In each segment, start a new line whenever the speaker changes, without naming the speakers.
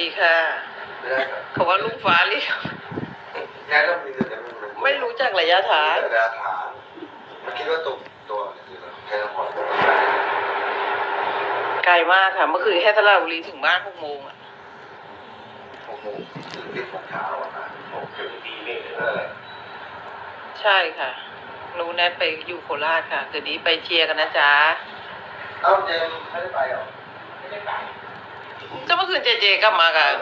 ดีค่ะ
ไม่ได้ครับ
เขาว่าลุงฟ้าเรียก
แค่ต้องมีเงินแต่มัน
ไม่รู้จักระยะทาง
ระยะทางมันคิดว่าตัวตัวคือแค่นคร
ไกลมากค่ะ เมื่อคืนแค่ตลาดบุรีถึงบ้านหกโมงอะ
หกโมงถึงที่หกเช้าอะนะหกถึงตีนี่เออ
ใช่ค่ะหนูแนทไปอยู่โคราชค่ะคืนนี้ไปเชียร์กันนะจ๊ะ
เอ้าเจมไม่ได้ไปหรอ ไม่ได้ไป
ก็เมื่อคืนเจเจกลับมากัน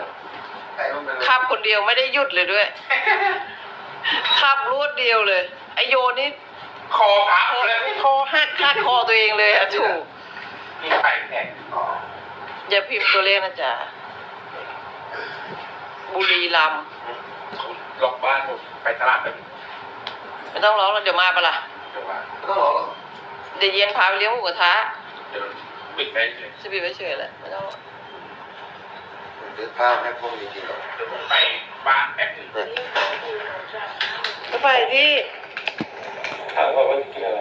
ไปต้องไป
ขับคนเดียวไม่ได้หยุดเลยด้วยขับรวดเดียวเลย ไอโยนนี่
คอพับเลย
คอหักคาดคอตัวเองเลยอะถูก
มีไข่แข็ง
อ๋อ
อย่าพิมพ์ตัวเลขนะจ๊ะบุรีรัมย์
ล็อกบ้านผมไปตลาดแบบ
ไม่ต้องร้องแล้วเดี๋ยวมาปะล่ะ
เดี๋ยวว่า
ไม่ต้องรอหรอก
เดี๋ยวเย็นพาไปเลี้ยงหมูกระทะ
เดี๋ยวปิดไปเลย
สบีไปเฉยแหละไม่ต้อง
เดี๋ยวภาพแม่พวกนี้จริงหรอ
เดี๋ยวผมไปบ้านแป๊บหนึง
ก็ไปที่
ถามว่าว่าจะกินอะไร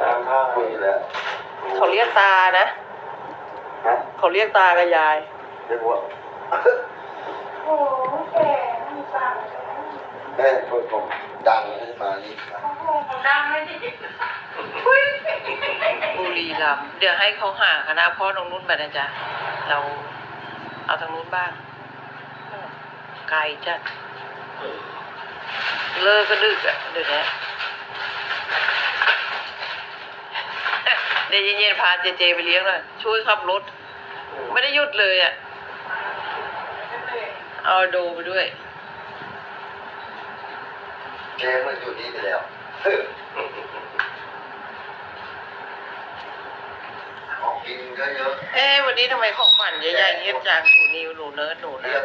ตามข้างคุยแล้ว
เขาเรียกตานะ
ฮะ
เขาเรียกตากับยาย
เรียกว่า
โอ้โหแก่ไม่ฟัง
แม่คนผมดังขึ้นมานี่ครับ
โอ้โหดังเลยดิ
บุรีรัมย์เดี๋ยวให้เขาหาคณะพ่อตรงนู้นไปนะจ๊ะ เราเอาทางนู้นบ้างไกลจัดเลิกก็ดึกอะเดี๋ยวนี้เดี๋ยวเย็นๆพาเจเจไปเลี้ยงหน่อยช่วยขับรถ ไม่ได้หยุดเลยอะเอาโดไปด้วย
แม่มันอยู่นี่ไปแล้วเออของ กินก็เยอะ
เอ๊ะวันนี้ทำไมของขวัญเยอะแยะเงียบจังหนูนิวหนูเนิร์ดหนู
เรี
เนิ
ย
ร์ด
ก